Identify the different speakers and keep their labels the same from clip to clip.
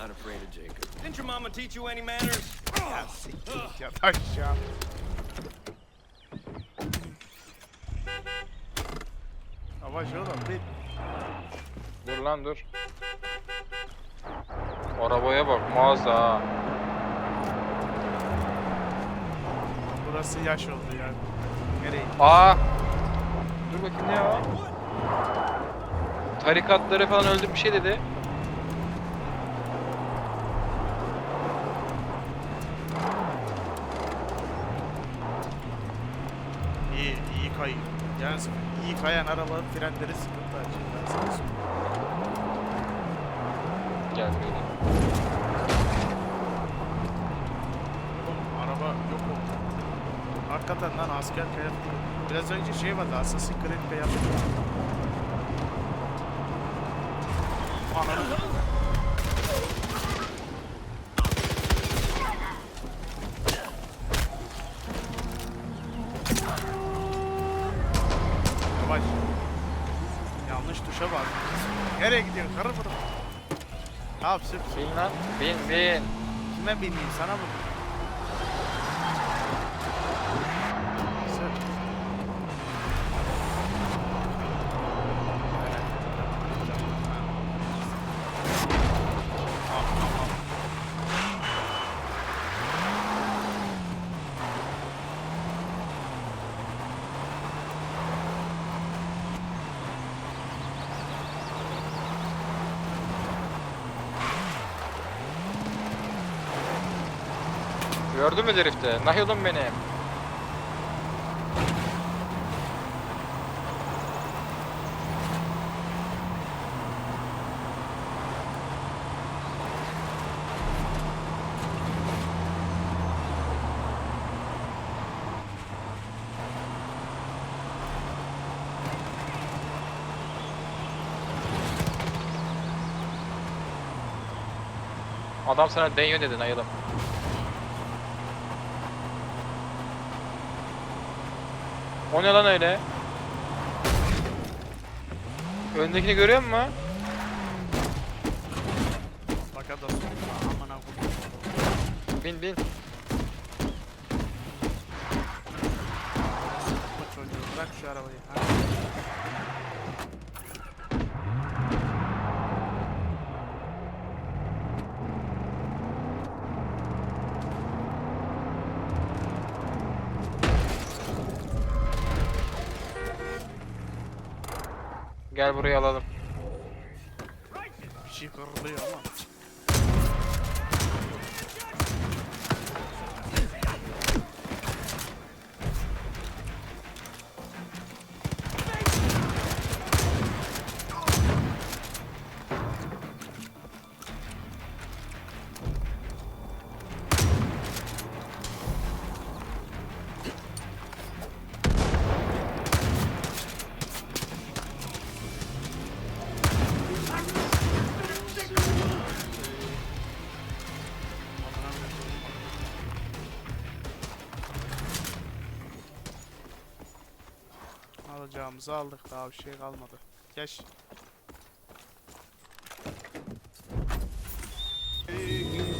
Speaker 1: Not afraid of Jacob. Didn't your mama teach you any manners?
Speaker 2: Ya siktir git yat aşağı. Yavaş oğlum bir.
Speaker 3: Dur lan dur. Arabaya bak mağaza ha.
Speaker 2: Burası yaş oldu yani. Nereye?
Speaker 3: Aa! Dur bakayım ne o? Tarikatları falan öldür bir şey dedi.
Speaker 2: İyi, iyi kayıyor. Yani iyi kayan arabanın frenleri sıkıntı açıyor.
Speaker 3: Gel.
Speaker 2: Oğlum araba yok oldu. Hakikaten lan asker kıyafeti. Biraz önce şey vardı Assassin's Creed kıyafeti. Ananı. Abi sırf
Speaker 3: Bin lan. Bin bin.
Speaker 2: kime bineyim sana mı?
Speaker 3: Gördün mü drifti? Nahil'im benim. Adam sana deniyor dedi Nahil'im. O ne lan öyle? Öndekini görüyor musun?
Speaker 2: Amına koyayım.
Speaker 3: Bin bin.
Speaker 2: Bırak şu arabayı.
Speaker 3: Gel buraya alalım.
Speaker 2: Alacağımızı aldık daha bir şey kalmadı. Geç. Ha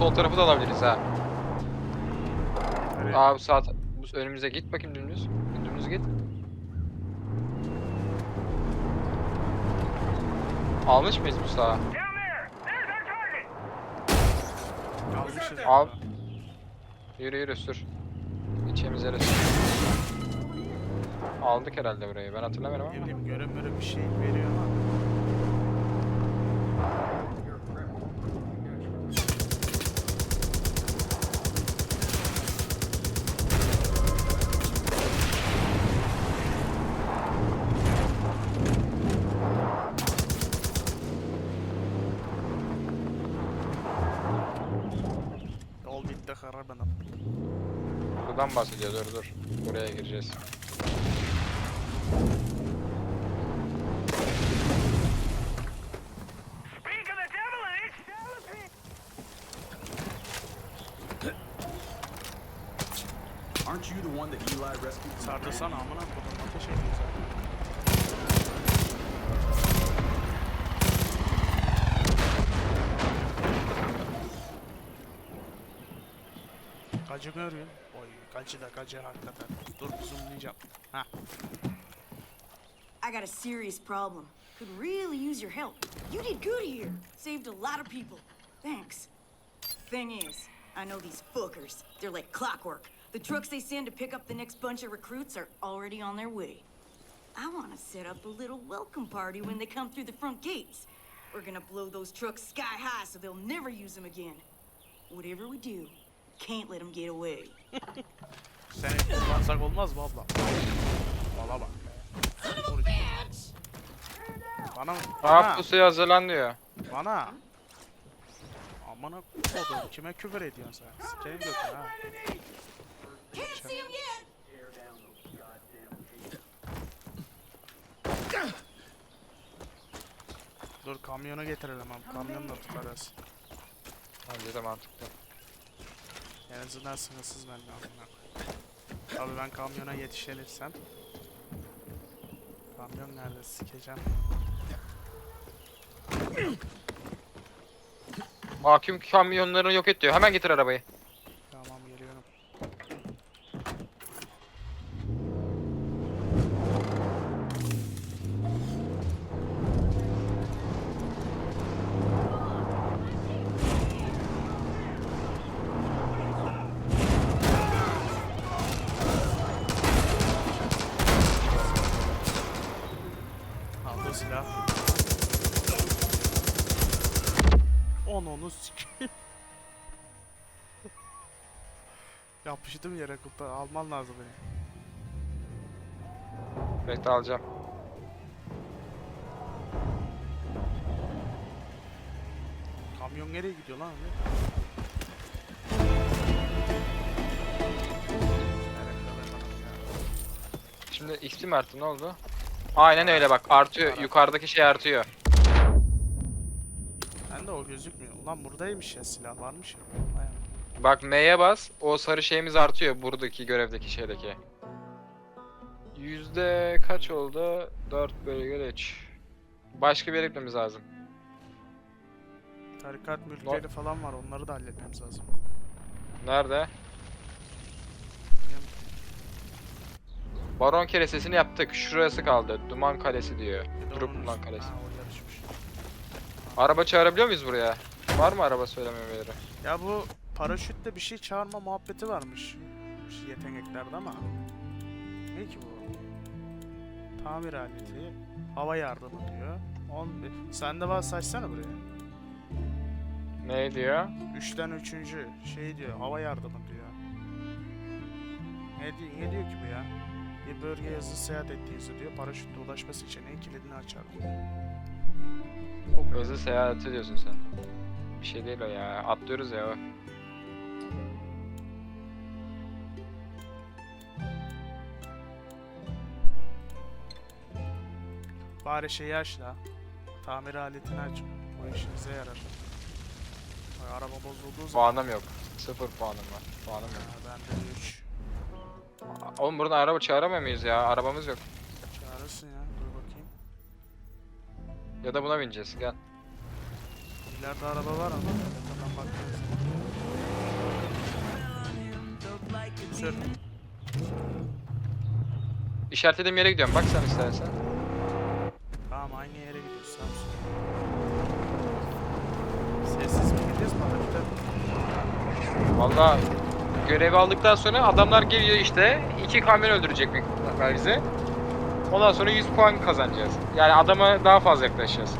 Speaker 3: Sol tarafı da alabiliriz ha.
Speaker 2: Nereye?
Speaker 3: Abi sağ bu önümüze git bakayım dümdüz. Dümdüz git. Almış mıyız Musa?
Speaker 2: Almışız.
Speaker 3: Al. Yürü yürü sür. İçimiz yere sür. Aldık herhalde burayı. Ben hatırlamıyorum ama.
Speaker 2: bileyim göre göre bir şey veriyor ama. Bitti harabanım.
Speaker 3: Buradan bahsediyor dur dur. Buraya gireceğiz.
Speaker 2: Gacı görüyor. Oy gacı da gacı hakikaten. Dur zoomlayacağım.
Speaker 4: I got a serious problem. Could really use your help. You did good here. Saved a lot of people. Thanks. Thing is, I know these fuckers. They're like clockwork. The trucks they send to pick up the next bunch of recruits are already on their way. I want to set up a little welcome party when they come through the front gates. We're gonna blow those trucks sky high so they'll never use them again. Whatever we do, can't let them get away.
Speaker 2: Seni kullansak olmaz mı abla? Bana bak. Bana mı?
Speaker 3: Aa
Speaker 2: Bana.
Speaker 3: pusuya hazırlan diyor.
Speaker 2: Bana. Amına kodum kime küfür ediyorsun sen? Sikerim götür ha.
Speaker 4: Can't see them yet!
Speaker 2: Dur kamyona getirelim abi. Kamyonla tutarız.
Speaker 3: Bence de mantıklı.
Speaker 2: En azından sınırsız bende amına. Abi ben kamyona yetişelirsem. Kamyon nerede sikeceğim.
Speaker 3: Mahkum kamyonlarını yok et diyor. Hemen getir arabayı.
Speaker 2: Tamam geliyorum. Aldı silah. Onu sikeyim. Yapıştım yere kutu. Alman lazım beni.
Speaker 3: Bekle alacağım.
Speaker 2: Kamyon nereye gidiyor lan?
Speaker 3: Şimdi XP mi arttı ne oldu? Aynen öyle bak artıyor. Yukarıdaki şey artıyor.
Speaker 2: De o gözükmüyor. Ulan buradaymış ya silah varmış ya. Vay am-
Speaker 3: Bak M'ye bas. O sarı şeyimiz artıyor. Buradaki görevdeki şeydeki. Yüzde kaç oldu? 4 bölü 3. Başka bir yere gitmemiz lazım.
Speaker 2: Tarikat mülkleri falan var onları da halletmemiz lazım.
Speaker 3: Nerede? Baron keresesini yaptık. Şurası kaldı. Duman Kalesi diyor.
Speaker 2: De
Speaker 3: Durup Duman Kalesi.
Speaker 2: Ha.
Speaker 3: Araba çağırabiliyor muyuz buraya? Var mı araba söylememeleri?
Speaker 2: Ya bu paraşütle bir şey çağırma muhabbeti varmış. Şu yeteneklerde ama. Ne ki bu? Tamir aleti, hava yardımı diyor. On, sen de varsa açsana buraya.
Speaker 3: Ne diyor?
Speaker 2: Üçten üçüncü şey diyor, hava yardımı diyor. Ne, di- ne diyor ki bu ya? Bir bölgeye hızlı seyahat ettiğinizi diyor, paraşütle ulaşması için en kilidini açar diyor. Çok
Speaker 3: Hızlı seyahat ediyorsun sen. Bir şey değil o ya. Atlıyoruz ya o.
Speaker 2: Bari şeyi aç la. Tamir aletini aç. O işinize yarar. Ay, araba bozulduğu zaman.
Speaker 3: Puanım yok. Sıfır puanım var. Puanım yok.
Speaker 2: Ha, bende 3.
Speaker 3: Oğlum buradan araba çağıramıyor muyuz ya? Arabamız yok.
Speaker 2: Çağırırsın ya.
Speaker 3: Ya da buna bineceğiz. Gel.
Speaker 2: İleride araba var ama. Yakından bakacağız. Sür.
Speaker 3: İşaretlediğim yere gidiyorum. Bak sen istersen.
Speaker 2: Tamam aynı yere gidiyoruz. Samsun. Sessiz mi gideceğiz paraşütte?
Speaker 3: Valla görevi aldıktan sonra adamlar geliyor işte. iki kamyon öldürecek ihtimalle bize. Ondan sonra 100 puan kazanacağız. Yani adama daha fazla yaklaşacağız.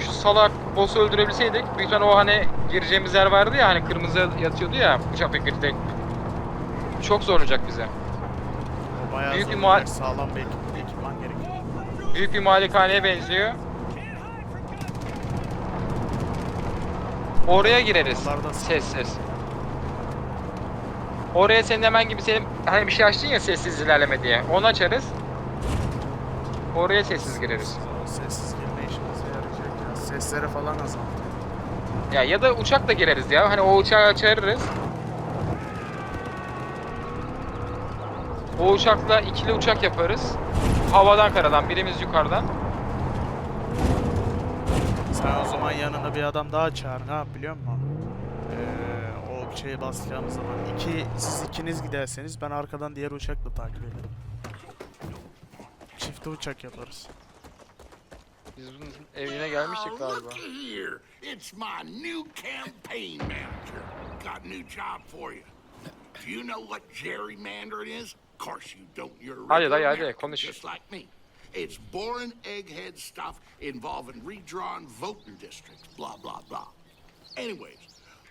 Speaker 3: Şu salak boss'u öldürebilseydik büyük ihtimalle o hani gireceğimiz yer vardı ya hani kırmızı yatıyordu ya uçak bekledik. Çok zor olacak bize.
Speaker 2: O bayağı
Speaker 3: Büyük bir
Speaker 2: zor
Speaker 3: muha-
Speaker 2: olacak, Sağlam bir ekip- ekipman gerekiyor.
Speaker 3: Büyük bir malikaneye benziyor. Oraya gireriz. Ses ses. Oraya senin hemen gibi senin hani bir şey açtın ya sessiz ilerleme diye. Onu açarız. Oraya sessiz gireriz.
Speaker 2: Sessiz girme işimize yarayacak ya. Sesleri falan azaltıyor.
Speaker 3: Ya ya da uçakla gireriz ya. Hani o uçağı açarız. O uçakla ikili uçak yaparız. Havadan karadan birimiz yukarıdan.
Speaker 2: Sen o zaman yanına bir adam daha çağır. Ne yap biliyor musun? Ee, o şeye basacağımız zaman iki, siz ikiniz giderseniz ben arkadan diğer uçakla takip ederim. Çift uçak yaparız.
Speaker 3: Biz bunun evine gelmiştik galiba.
Speaker 5: here. It's my new campaign manager. Got a new job for you. Do you know what gerrymandering is? Of course you don't. You're a
Speaker 3: Hadi
Speaker 5: regular
Speaker 3: dayı, hadi,
Speaker 5: American,
Speaker 3: konuş.
Speaker 5: just like me. It's boring egghead stuff involving redrawn voting districts, blah, blah, blah. Anyways,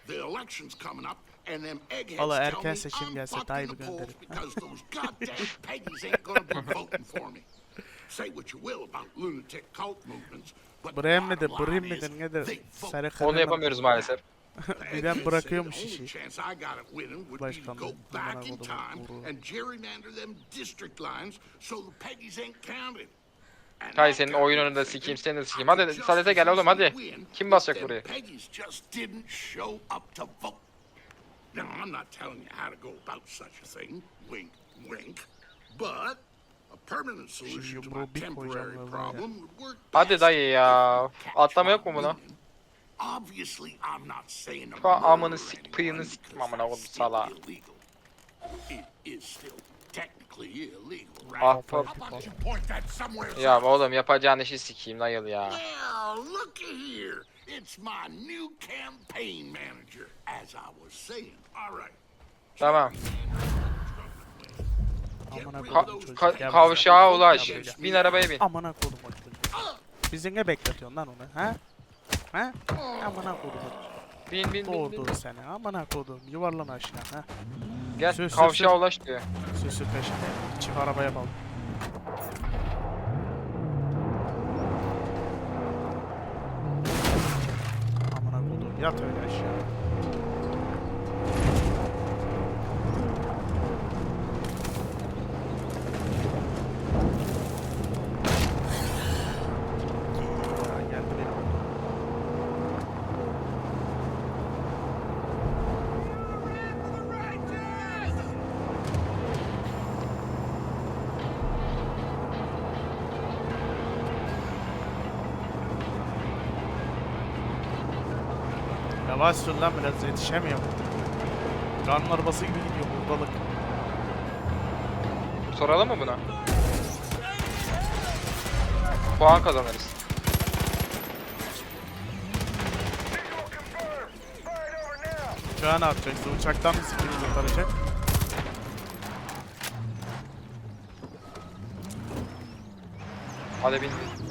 Speaker 5: the election's coming up, and them eggheads
Speaker 2: Valla
Speaker 5: tell me
Speaker 2: seçim
Speaker 5: I'm
Speaker 2: gelse daha iyi
Speaker 5: the
Speaker 2: bir
Speaker 5: polls
Speaker 2: gönderin.
Speaker 5: because those goddamn Peggies ain't gonna be voting for me. Say what you will about lunatic cult movements, but the
Speaker 2: Brem midir, brim
Speaker 5: is
Speaker 2: midir nedir? Sarı
Speaker 3: Onu
Speaker 2: kırmızı.
Speaker 3: yapamıyoruz maalesef.
Speaker 2: Birden bırakıyormuş işi.
Speaker 5: Başkanlığı, go back in
Speaker 2: amına
Speaker 5: time
Speaker 2: kodumun
Speaker 5: and gerrymander them district lines so the Peggies ain't counted. And
Speaker 3: Hay
Speaker 5: that
Speaker 3: senin da
Speaker 5: thinking,
Speaker 3: sikeyim, seni de sikeyim. Hadi, sadete gel oğlum, hadi. Kim basacak buraya?
Speaker 5: Peggies just didn't show up to vote. Now, I'm not telling you how to go about such a thing, wink, wink, but my
Speaker 2: yumruğu bir
Speaker 5: temporary
Speaker 2: koyacağım
Speaker 5: work
Speaker 3: Hadi dayı ya. Atlama yok mu buna?
Speaker 5: Obviously, I'm not saying to
Speaker 3: Şu an amını sik, pıyını
Speaker 5: because
Speaker 3: amına
Speaker 5: illegal, right?
Speaker 3: Ah,
Speaker 5: somewhere
Speaker 3: Ya oğlum yapacağın işi sikeyim dayıl ya. Tamam.
Speaker 2: Amına kodum çocuk.
Speaker 3: ka-
Speaker 2: Gel
Speaker 3: kavşağa
Speaker 2: buraya.
Speaker 3: ulaş.
Speaker 2: Gel buraya.
Speaker 3: Bin arabaya bin.
Speaker 2: Amına kodum o çocuk. Bizi ne bekletiyorsun lan onu ha? Ha? Amına kodum.
Speaker 3: Bin bin bin. bin.
Speaker 2: Doğurdu seni. Amına kodum. Yuvarlan aşağı ha.
Speaker 3: Gel
Speaker 2: Sür, sür,
Speaker 3: kavşağa
Speaker 2: sür.
Speaker 3: ulaş diyor.
Speaker 2: Süsü peşinde. Çift arabaya bal. Amına kodum. Yat öyle aşağı. Yavaş sür lan biraz yetişemiyorum. Kanun arabası gibi gidiyor buradalık.
Speaker 3: Soralım mı buna? Puan kazanırız.
Speaker 2: Uçağı ne yapacaksın? Uçaktan mı sikini kurtaracak?
Speaker 3: Hadi bin bin.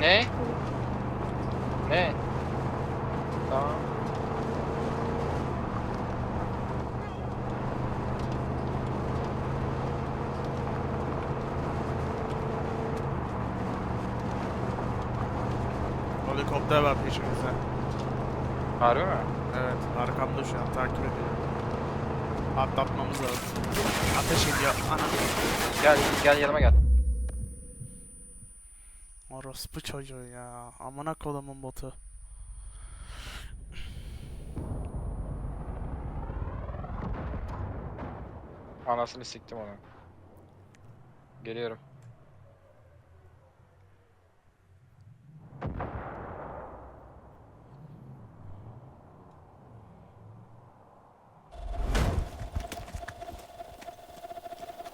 Speaker 3: Ne? Ne? Tamam.
Speaker 2: Helikopter var peşimizde.
Speaker 3: Harbi mi?
Speaker 2: Evet, arkamda şu an takip ediyor. Atlatmamız lazım. Ateş ediyor. Ana.
Speaker 3: Gel gel yanıma gel.
Speaker 2: Orospu çocuğu ya. Amına kolumun botu.
Speaker 3: Anasını siktim onu. Geliyorum.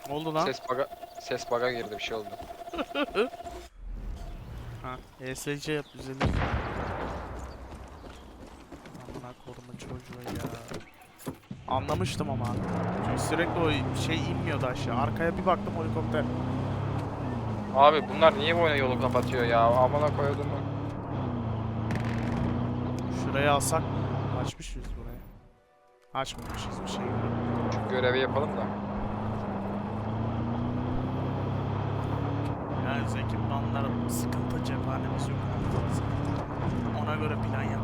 Speaker 2: Ne oldu lan?
Speaker 3: Ses baga ses baga girdi bir şey oldu.
Speaker 2: Ha, ESC yap düzelir. Amına kodumun çocuğu ya. Anlamıştım ama. Çünkü sürekli o şey inmiyordu aşağı. Arkaya bir baktım helikopter.
Speaker 3: Abi bunlar niye bu oyuna yolu kapatıyor ya? Amına koydum?
Speaker 2: Şuraya alsak mı? Açmış mıyız burayı? Açmamışız bir şey.
Speaker 3: Şu görevi yapalım.
Speaker 2: Yani ekipmanlar sıkıntı cephanemiz yok. Ona göre plan yap.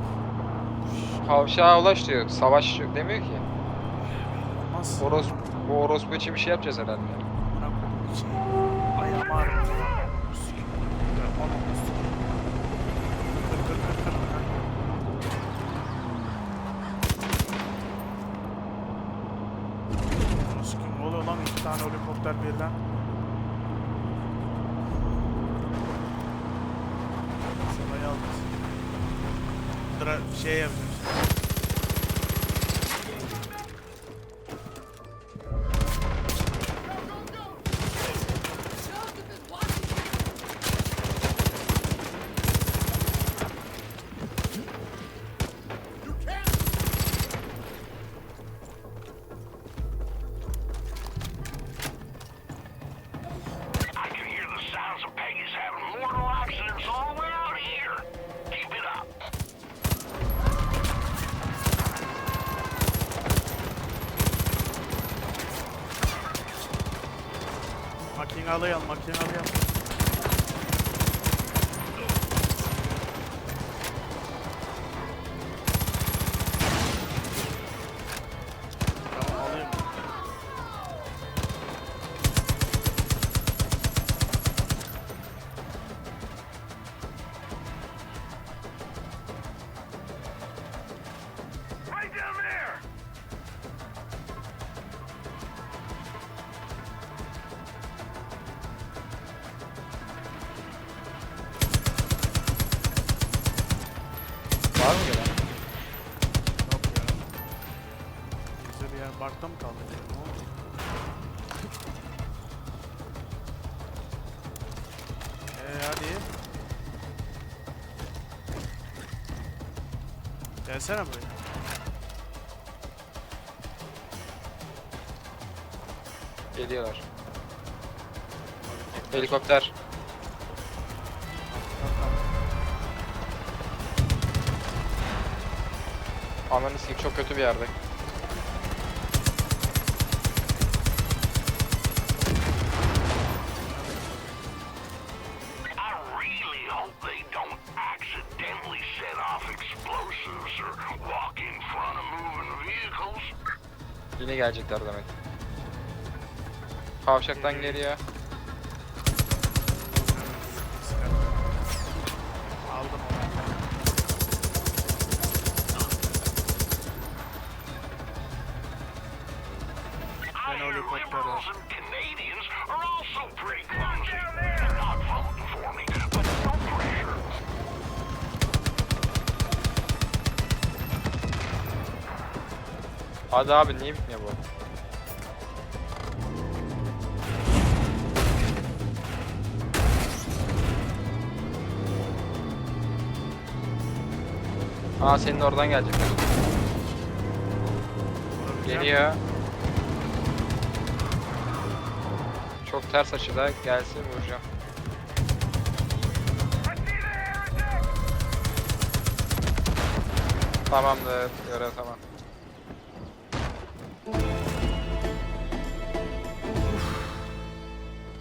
Speaker 3: Kavşağa ulaş diyor. Savaş demiyor ki.
Speaker 2: Olmaz.
Speaker 3: Oros bu orospu için bir şey yapacağız herhalde.
Speaker 2: Koyduğum şey. Ayağım ağrıyor. Makinalı al, makinalı al. Bir yer bakta mı kaldı? Ne oldu? Eee hadi. Gelsene buraya.
Speaker 3: Geliyorlar. Helikopter. Ananı sikeyim çok kötü bir yerde. Yine gelecekler demek. Kavşaktan geliyor. Hadi abi niye bitmiyor bu? Aa senin oradan gelecekler. Geliyor. Çok ters açıda gelsin vuracağım. Tamamdır. Görev tamam.